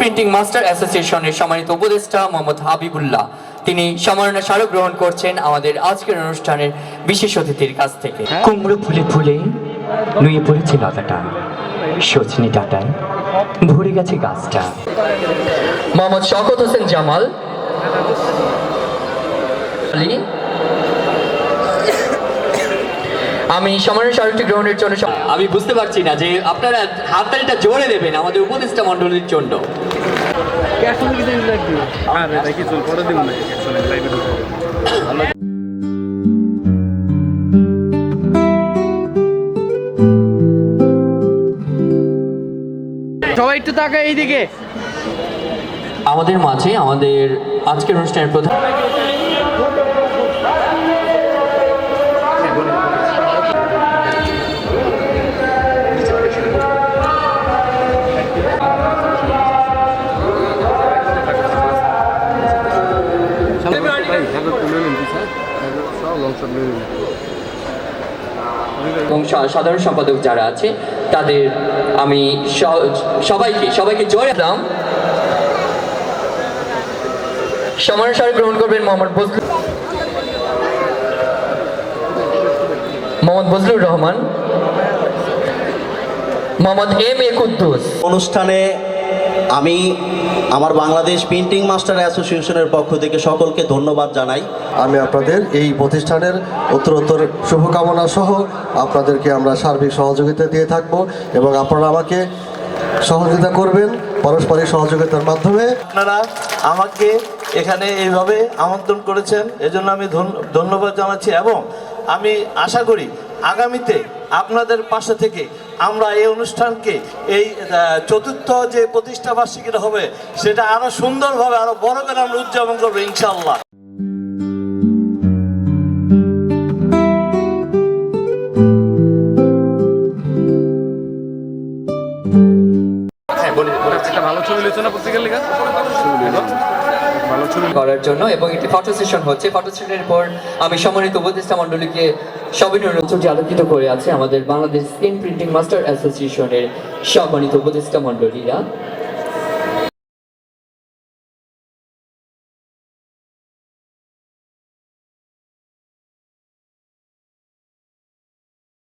Printing master অ্যাসোসিয়েশনের সম্মানিত উপদেষ্টা মোহাম্মদ হাবিবুল্লাহ। তিনি সম্মাননা স্মারক গ্রহণ করছেন আমাদের আজকের অনুষ্ঠানের বিশেষ অতিথির কাছ থেকে। কুমড়ো ফুলে ফুলে নুয়ে পড়েছে লতাটা। সজনি ডাটায় ভরে গেছে গাছটা। মোহাম্মদ শওকত হোসেন জামাল। আমি সম্মানের স্মারকটি গ্রহণের জন্য আমি বুঝতে পারছি না যে আপনারা হাততালিটা জোরে দেবেন আমাদের উপদেষ্টা মণ্ডলীর জন্য। এটা কিছু পরে দিব না একশনে লাইভে ঢুকে সবাই একটু তাকা এইদিকে। আমাদের মাঝে আমাদের আজকের অনুষ্ঠানের প্রধান এবং সাধারণ সম্পাদক যারা আছে, তাদের আমি সবাইকে সবাইকে জয় দিলাম সম্মানের স্মারক গ্রহণ করবেন Mohammad Bazlur Mohammad Bazlur Rahman. Mohammad M A Kuddus. অনুষ্ঠানে আমি আমার বাংলাদেশ প্রিন্টিং মাস্টার অ্যাসোসিয়েশনের পক্ষ থেকে সকলকে ধন্যবাদ জানাই। আমি আপনাদের এই প্রতিষ্ঠানের উত্তরোত্তর শুভকামনা সহ আপনাদেরকে আমরা সার্বিক সহযোগিতা দিয়ে থাকব এবং আপনারা আমাকে সহযোগিতা করবেন পারস্পরিক সহযোগিতার মাধ্যমে। আপনারা আমাকে এখানে এইভাবে আমন্ত্রণ করেছেন, এজন্য আমি ধন্য- ধন্যবাদ জানাচ্ছি এবং আমি আশা করি আগামীতে আপনাদের পাশে থেকে আমরা এই অনুষ্ঠানকে, এই চতুর্থ যে প্রতিষ্ঠা বার্ষিকীটা হবে, সেটা আরও সুন্দরভাবে, আরও বড় করে আমরা উদযাপন করব ইনশাল্লাহ একটা ভালো ছবি লেছো না পত্রিকার লেখা। করার জন্য এবং একটি ফটো সেশন হচ্ছে। ফটো সেশনের পর আমি সম্মানিত উপদেষ্টা মণ্ডলীকে সবিনয় আলোকিত করে আছে আমাদের বাংলাদেশ স্ক্রিন প্রিন্টিং মাস্টার অ্যাসোসিয়েশনের সম্মানিত উপদেষ্টা মণ্ডলীরা।